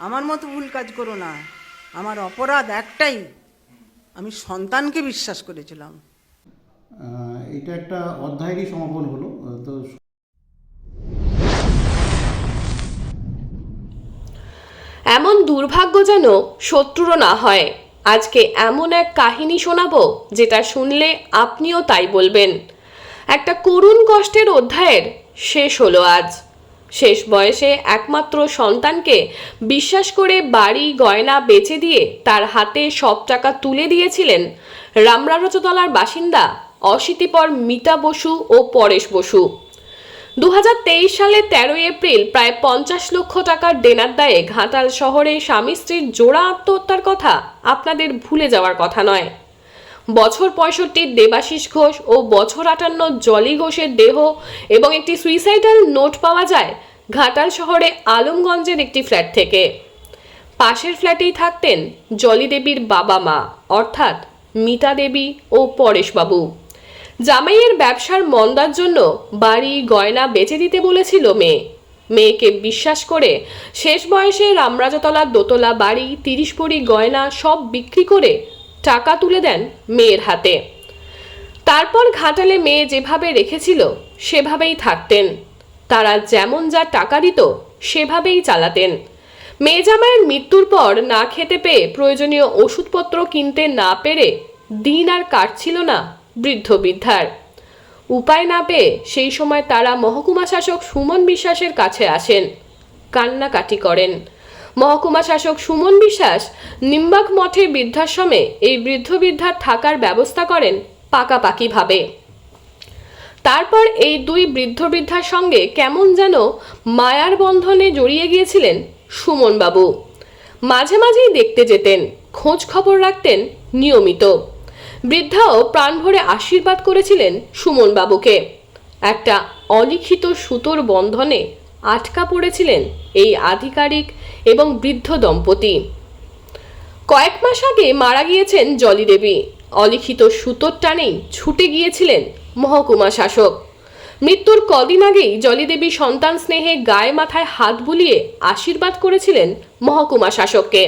আমার মতো ভুল কাজ করো না। আমার অপরাধ একটাই। আমি সন্তানকে বিশ্বাস করেছিলাম। এটা একটা অধ্যায়েরই সমাপন হলো। তো এমন দুর্ভাগ্য যেন শত্রুরও না হয়। আজকে এমন এক কাহিনী শোনাবো যেটা শুনলে আপনিও তাই বলবেন। একটা করুণ কষ্টের অধ্যায়ের শেষ হলো আজ। শেষ বয়সে একমাত্র সন্তানকে বিশ্বাস করে বাড়ি, গয়না বেচে দিয়ে তার হাতে সব টাকা তুলে দিয়েছিলেন রামরাজতলার বাসিন্দা অশীতিপর মিতা বসু ও পরেশ বসু। দু হাজার তেইশ সালে তেরোই এপ্রিল প্রায় পঞ্চাশ লক্ষ টাকার দেনার দায়ে ঘাটাল শহরে স্বামী স্ত্রীর জোড়া আত্মহত্যার কথা আপনাদের ভুলে যাওয়ার কথা নয়। বছর পঁয়ষট্টির দেবাশিস ঘোষ ও বছর আটান্ন জলি ঘোষের দেহ এবং একটি সুইসাইডাল নোট পাওয়া যায় ঘাটাল শহরে আলমগঞ্জের একটি ফ্ল্যাট থেকে। পাশের ফ্ল্যাটেই থাকতেন জলি দেবীর বাবা মা, অর্থাৎ মিতা দেবী ও পরেশবাবু জামাইয়ের ব্যবসার মন্দার জন্য বাড়ি, গয়না বেচে দিতে বলেছিল মেয়ে। মেয়েকে বিশ্বাস করে শেষ বয়সে রামরাজতলার দোতলা বাড়ি, তিরিশ ভরি গয়না সব বিক্রি করে টাকা তুলে দেন মেয়ের হাতে। তারপর ঘাটালে মেয়ে যেভাবে রেখেছিল, সেভাবেই থাকতেন। তারা যেমন যা টাকা দিত, সেভাবেই চালাতেন। মেয়ে জামাইয়ের মৃত্যুর পর না খেতে পেয়ে প্রয়োজনীয় ওষুধপত্র কিনতে না পেরে দিন আর কাটছিল না বৃদ্ধ বৃদ্ধার। উপায় না পেয়ে সেই সময় তারা মহকুমা শাসক সুমন বিশ্বাসের কাছে আসেন, কান্নাকাটি করেন। মহকুমা শাসক সুমন বিশ্বাস নিম্বাক মঠে বৃদ্ধাশ্রমে এই বৃদ্ধ বৃদ্ধার থাকার ব্যবস্থা করেন পাকাপাকিভাবে। তারপর এই দুই বৃদ্ধ বৃদ্ধার সঙ্গে কেমন যেন মায়ার বন্ধনে জড়িয়ে গিয়েছিলেন সুমনবাবু। মাঝে মাঝেই দেখতে যেতেন, খোঁজ খবর রাখতেন নিয়মিত। বৃদ্ধাও প্রাণ ভরে আশীর্বাদ করেছিলেন সুমনবাবুকে। একটা অলিখিত সুতোর বন্ধনে আটকা পড়েছিলেন এই আধিকারিক এবং বৃদ্ধ দম্পতি। কয়েক মাস আগে মারা গিয়েছেন জলি দেবী। অলিখিত সুতোর টানেই ছুটে গিয়েছিলেন মহকুমা শাসক। মৃত্যুর কদিন আগেই জলিদেবী সন্তান স্নেহে গায়ে মাথায় হাত বুলিয়ে আশীর্বাদ করেছিলেন মহকুমা শাসককে।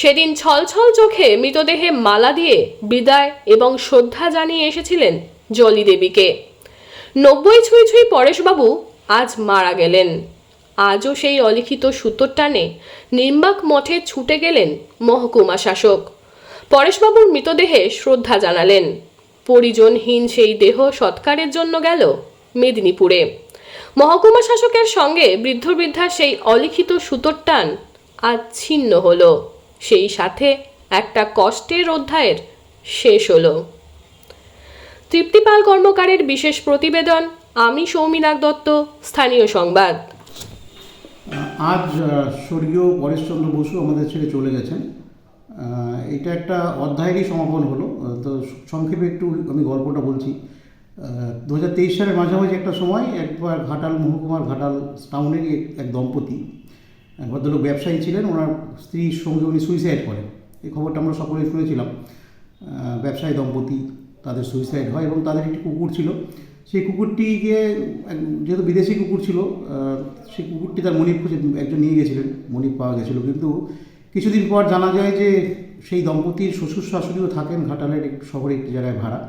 সেদিন ছলছল চোখে মৃতদেহে মালা দিয়ে বিদায় এবং শ্রদ্ধা জানিয়ে এসেছিলেন জলি দেবীকে। নব্বই ছুঁই ছুঁই পরেশবাবু আজ মারা গেলেন। আজও সেই অলিখিত সুতোর টানে নিম্বাক মঠে ছুটে গেলেন মহকুমা শাসক। পরেশবাবুর মৃতদেহে শ্রদ্ধা জানালেন। পরিজনহীন সেই দেহ সৎকারের জন্য গেল মেদিনীপুরে। মহকুমা শাসকের সঙ্গে বৃদ্ধ বৃদ্ধার সেই অলিখিত সুতোর টান আজ ছিন্ন হলো। সেই সাথে একটা কষ্টের অধ্যায়ের শেষ হলো। তৃপ্তিপাল কর্মকারের বিশেষ প্রতিবেদন আমি সৌমিনাগ দত্ত, স্থানীয় সংবাদ। আজ স্বর্গীয় পরেশচন্দ্র বসু আমাদের ছেড়ে চলে গেছেন। এটা একটা অধ্যায়েরই সমাপন হলো। তো সংক্ষেপে একটু আমি গল্পটা বলছি। দু হাজার তেইশ সালের মাঝামাঝি একটা সময় একবার ঘাটাল, মহকুমার ঘাটাল টাউনেরই এক- এক দম্পতি ভদ্রলোক ব্যবসায়ী ছিলেন। ওনার স্ত্রীর সঙ্গে উনি সুইসাইড করেন। এই খবরটা আমরা সকলেই শুনেছিলাম। ব্যবসায়ী দম্পতি, তাদের সুইসাইড হয় এবং তাদের একটি কুকুর ছিল। সেই কুকুরটিকে, যেহেতু বিদেশি কুকুর ছিল সেই কুকুরটি তার মনিপ খুঁজে একজন নিয়ে গেছিলেন মনিপ পাওয়া গেছিল। কিন্তু কিছুদিন পর জানা যায় যে সেই দম্পতির শ্বশুর শাশুড়িও থাকেন ঘাটালের এক শহরে একটি জায়গায় ভাড়া।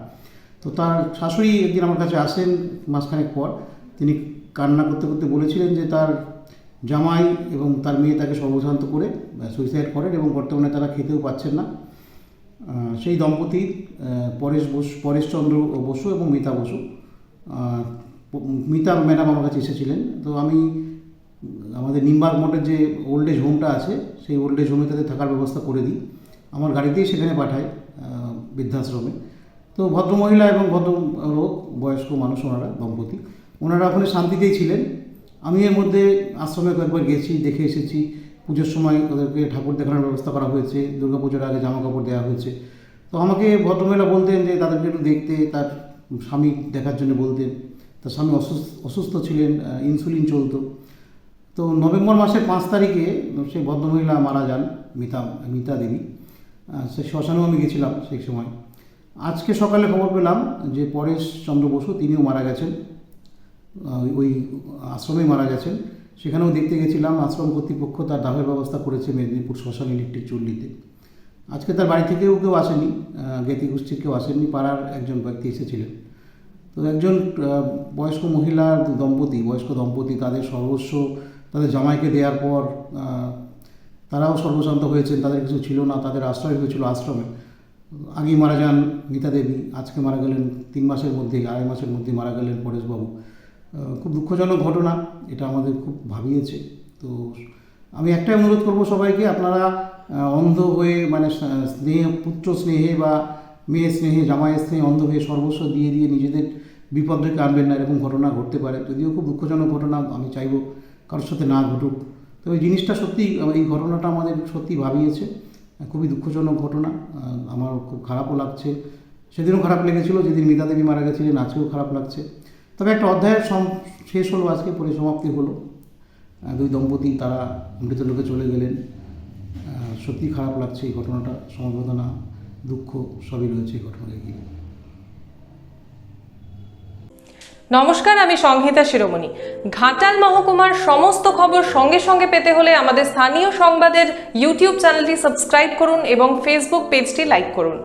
তো তার শাশুড়ি একদিন আমার কাছে আসেন মাসখানেক পর। তিনি কান্না করতে করতে বলেছিলেন যে তার জামাই এবং তার মেয়ে তাকে সর্বশান্ত করে সুইসাইড করেন এবং বর্তমানে তারা খেতেও পাচ্ছেন না। সেই দম্পতির পরেশ বসু, পরেশচন্দ্র বসু এবং মিতা বসু মিতা ম্যাডাম আমার কাছে এসেছিলেন। তো আমি, আমাদের নিম্বার্ক মোড়ের যে ওল্ড এজ হোমটা আছে, সেই ওল্ড এজ হোমে তাদের থাকার ব্যবস্থা করে দিই। আমার গাড়িতেই সেখানে পাঠায় বৃদ্ধাশ্রমে। তো ভদ্রমহিলা এবং ভদ্র লোক বয়স্ক মানুষ ওনারা, দম্পতি। ওনারা ওখানে শান্তিতেই ছিলেন। আমি এর মধ্যে আশ্রমে কয়েকবার গেছি, দেখে এসেছি। পুজোর সময় ওদেরকে ঠাকুর দেখানোর ব্যবস্থা করা হয়েছে দুর্গা পুজোর আগে জামা কাপড় দেওয়া হয়েছে। তো আমাকে ভদ্রমহিলা বলতেন যে, তাদেরকে একটু দেখতে, তার স্বামী দেখার জন্য বলতেন। তার স্বামী অসুস্থ অসুস্থ ছিলেন ইনসুলিন চলতো। তো নভেম্বর মাসের পাঁচ তারিখে সেই ভদ্রমহিলা মারা যান, মিতা মিতা দেবী। সে শ্মশানেও আমি গেছিলাম সেই সময়। আজকে সকালে খবর পেলাম যে পরেশ চন্দ্র বসু তিনিও মারা গেছেন। ওই আশ্রমেই মারা গেছেন। সেখানেও দেখতে গেছিলাম, আশ্রম কর্তৃপক্ষ তার দাহের ব্যবস্থা করেছে মেদিনীপুর শ্মশান ইলেকট্রিক চুল্লিতে। আজকে তার বাড়ি থেকেও কেউ আসেনি জ্ঞাতি গোষ্ঠীর কেউ আসেননি, পাড়ার একজন ব্যক্তি এসেছিলেন। তো একজন বয়স্ক মহিলা দম্পতি, বয়স্ক দম্পতি, তাদের সর্বস্ব, তাদের জামাইকে দেওয়ার পর তারাও সর্বশান্ত হয়েছেন, তাদের কিছু ছিল না, তাদের আশ্রয় হয়েছিল আশ্রমে। আগেই মারা যান গীতা দেবী, আজকে মারা গেলেন তিন মাসের মধ্যে, আড়াই মাসের মধ্যে মারা গেলেন পরেশবাবু। খুব দুঃখজনক ঘটনা, এটা আমাদের খুব ভাবিয়েছে। তো আমি একটাই অনুরোধ করব সবাইকে, আপনারা অন্ধ হয়ে মানে স্নে- স্নেহ, পুত্র স্নেহে বা মেয়ে স্নেহে, জামাইয়ের স্নেহে অন্ধ হয়ে সর্বস্ব দিয়ে দিয়ে নিজেদের বিপদ রেখে আনবেন না এরকম ঘটনা ঘটতে পারে। যদিও খুব দুঃখজনক ঘটনা, আমি চাইব কারোর সাথে না ঘটুক। তো এই জিনিসটা সত্যি এই ঘটনাটা আমাদের সত্যি ভাবিয়েছে। খুবই দুঃখজনক ঘটনা। আমার খুব খারাপও লাগছে। সেদিনও খারাপ লেগেছিল, যেদিন মিতা দেবী মারা গেছিলেন, আজকেও খারাপ লাগছে। তবে একটা অধ্যায়ের শেষ হলো, আজকে পরিসমাপ্তি হলো। দুই দম্পতি তারা মৃতলোকে চলে গেলেন। সত্যি খারাপ লাগছে এই ঘটনাটা, সমবেদনা, দুঃখ, সবই রয়েছে এই ঘটনাকে ঘিরে। নমস্কার, আমি সংহিতা শিরোমণি। ঘাটাল মহকুমার সমস্ত খবর সঙ্গে সঙ্গে পেতে হলে আমাদের স্থানীয় সংবাদের ইউটিউব চ্যানেলটি সাবস্ক্রাইব করুন এবং ফেসবুক পেজটি লাইক করুন।